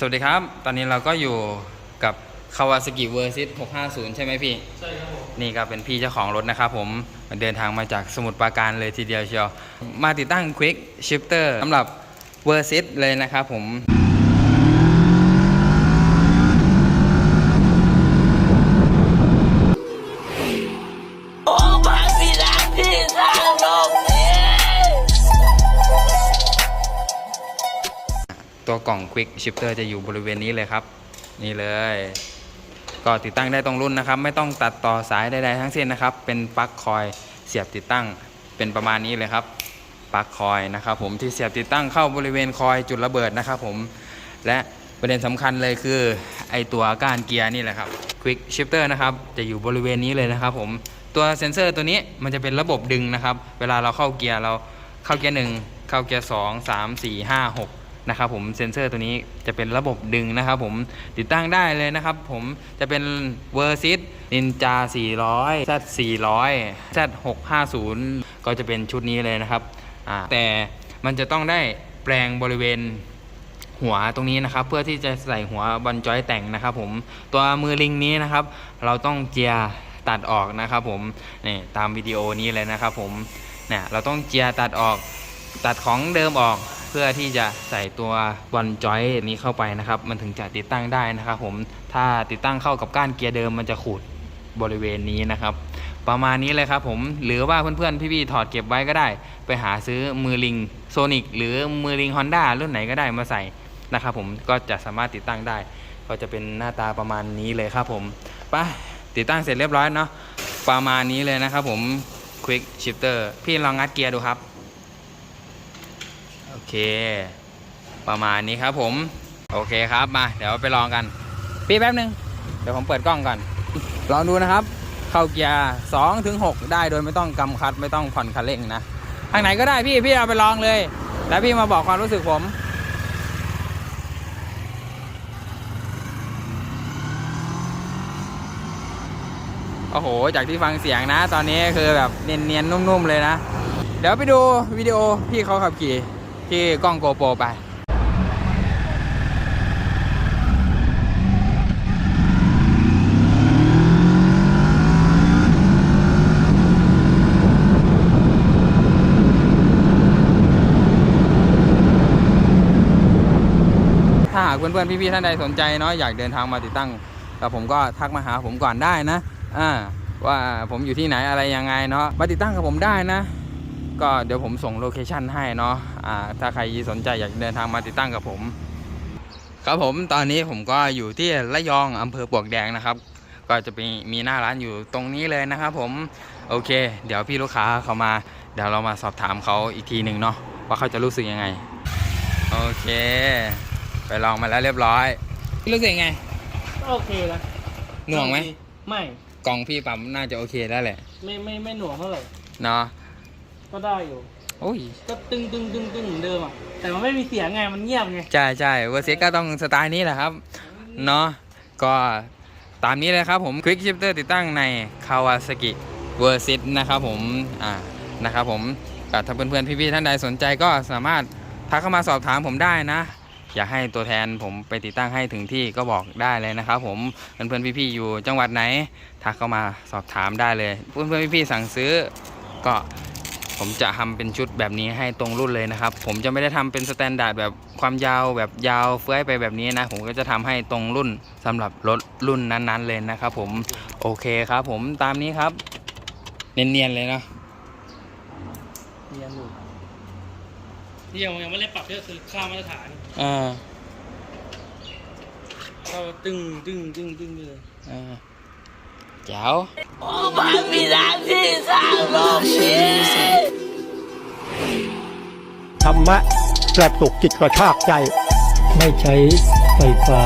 สวัสดีครับ ตอนนี้เราก็อยู่กับ Kawasaki Versys 650 ใช่ไหมพี่ ใช่ครับผม นี่ก็เป็นพี่เจ้าของรถนะครับผม เดินทางมาจากสมุทรปราการเลยทีเดียวเชียว มาติดตั้ง Quick Shifter สำหรับ Versys เลยนะครับผม ตัวกล่อง Quick Shifter จะอยู่บริเวณนี้เลยครับ นี่เลย ก็ติดตั้งได้ตรงรุ่นนะครับ ไม่ต้องตัดต่อสายใดๆทั้งสิ้นนะครับ เป็นปลั๊กคอยเสียบติดตั้งเป็นประมาณนี้เลยครับปลั๊กคอยนะครับ ผมที่เสียบติดตั้งเข้าบริเวณคอยจุดระเบิดนะครับผมและประเด็นสำคัญเลยคือไอตัวก้านเกียร์นี่แหละครับ Quick Shifter นะครับจะอยู่บริเวณนี้เลยนะครับ ผมตัวเซ็นเซอร์ตัวนี้มันจะเป็นระบบดึงนะครับ เวลาเราเข้าเกียร์เราเข้าเกียร์หนึ่งเข้าเกียร์สองสามสี่ห้าหก นะครับผมเซ็นเซอร์ตัวนี้จะเป็นระบบดึงนะครับผมติดตั้งได้เลยนะครับผมจะเป็น v e r s y s Ninja 400 Z 400 Z 650 ก็จะเป็นชุดนี้เลยนะครับแต่มันจะต้องได้แปลงบริเวณหัวตรงนี้นะครับ เพื่อที่จะใส่หัวบอลจอยแต่งนะครับ ผมตัวมือลิงนี้นะครับ เราต้องเจียตัดออกนะครับ ผมนี่ตามวิดีโอนี้เลยนะครับ ผมเนี่ยเราต้องเจียตัดออกตัดของเดิมออก เพื่อที่จะใส่ตัวบอลจอยนี้เข้าไปนะครับ มันถึงจะติดตั้งได้นะครับผมถ้าติดตั้งเข้ากับก้านเกียร์เดิมมันจะขูดบริเวณนี้นะครับ ประมาณนี้เลยครับผมหรือว่าเพื่อนๆพี่ๆถอดเก็บไว้ก็ได้ ไปหาซื้อมือลิงโซนิกหรือมือลิงฮอนด้ารุ่นไหนก็ได้มาใส่นะครับผมก็จะสามารถติดตั้งได้ ก็จะเป็นหน้าตาประมาณนี้เลยครับผมไปติดตั้งเสร็จเรียบร้อยเนาะประมาณนี้เลยนะครับผม Quick Shifter พี่ลองงัดเกียร์ดูครับ เค ประมาณนี้ครับผม โอเคครับมา เดี๋ยวไปลองกัน พี่แป๊บนึง เดี๋ยวผมเปิดกล้องก่อน ลองดูนะครับ เข้าเกียร์สองถึงหกได้โดยไม่ต้องกำคัดไม่ต้องผ่อนคันเร่งนะ ทางไหนก็ได้พี่ พี่เอาไปลองเลย แล้วพี่มาบอกความรู้สึกผมโอ้โห จากที่ฟังเสียงนะ ตอนนี้คือแบบเนียนๆ นุ่มๆ เลยนะ เดี๋ยวไปดูวิดีโอพี่เขาขับขี่ ที่กล้องโกโปรไปถ้าหากเพื่อนๆพี่ๆท่านใดสนใจเนาะอยากเดินทางมาติดตั้งกับผมก็ทักมาหาผมก่อนได้นะอ่าว่าผมอยู่ที่ไหนอะไรยังไงเนาะมาติดตั้งกับผมได้นะ ก็เดี๋ยวผมส่งโลเคชั่นให้เนาะอ่าถ้าใครสนใจอยากเดินทางมาติดตั้งกับผม ครับผมตอนนี้ผมก็อยู่ที่ระยองอำเภอปลวกแดงนะครับ ก็จะมีมีหน้าร้านอยู่ตรงนี้เลยนะครับผมโอเค เดี๋ยวพี่ลูกค้าเขามา เดี๋ยวเรามาสอบถามเขาอีกทีหนึ่งเนาะว่าเขาจะรู้สึกยังไง โอเค ไปลองมาแล้วเรียบร้อย พี่รู้สึกยังไง โอเคนะหน่วงไหมไม่ กล่องพี่ปั๊มน่าจะโอเคแล้วแหละ ไม่ไม่ไม่หน่วงเท่าไหร่เนาะ ก็ได้อยู่ โอ้ยก็ตึงตึงตึงตึงเหมือนเดิมอะ แต่มันไม่มีเสียงไง มันเงียบไง ใช่ใช่เวอร์ซิก็ต้องสไตล์นี้แหละครับ เนาะ ก็ตามนี้เลยครับผม Quick Shifter ติดตั้งใน Kawasaki Versys นะครับผม อ่า นะครับผมก็ถ้าเพื่อนๆ พี่ๆ ท่านใดสนใจก็สามารถทักเข้ามาสอบถามผมได้นะ อยากให้ตัวแทนผมไปติดตั้งให้ถึงที่ก็บอกได้เลยนะครับผม เพื่อนๆ พี่ๆ อยู่จังหวัดไหน ทักเข้ามาสอบถามได้เลย เพื่อนๆ พี่ๆ สั่งซื้อก็ ผมจะทำเป็นชุดแบบนี้ให้ตรงรุ่นเลยนะครับ ผมจะไม่ได้ทำเป็นสแตนดาร์ดแบบความยาวแบบยาวเฟื้อยไปแบบนี้นะ ผมก็จะทำให้ตรงรุ่นสำหรับรถรุ่นนั้นๆเลยนะครับ ผมโอเคครับ ผมตามนี้ครับ เนียนๆเลยเนาะเรียนอยู่ที่ยังยังไม่ได้ปรับก็คือค่ามาตรฐานอ่าก็ตึงตึงตึงตึงเลยอ่า แจ๋วโอ้พระบิดาที่สร้างโลกนี้ธรรมะกระตุกจิตกระชากใจ ไม่ใช้ไฟฟ้า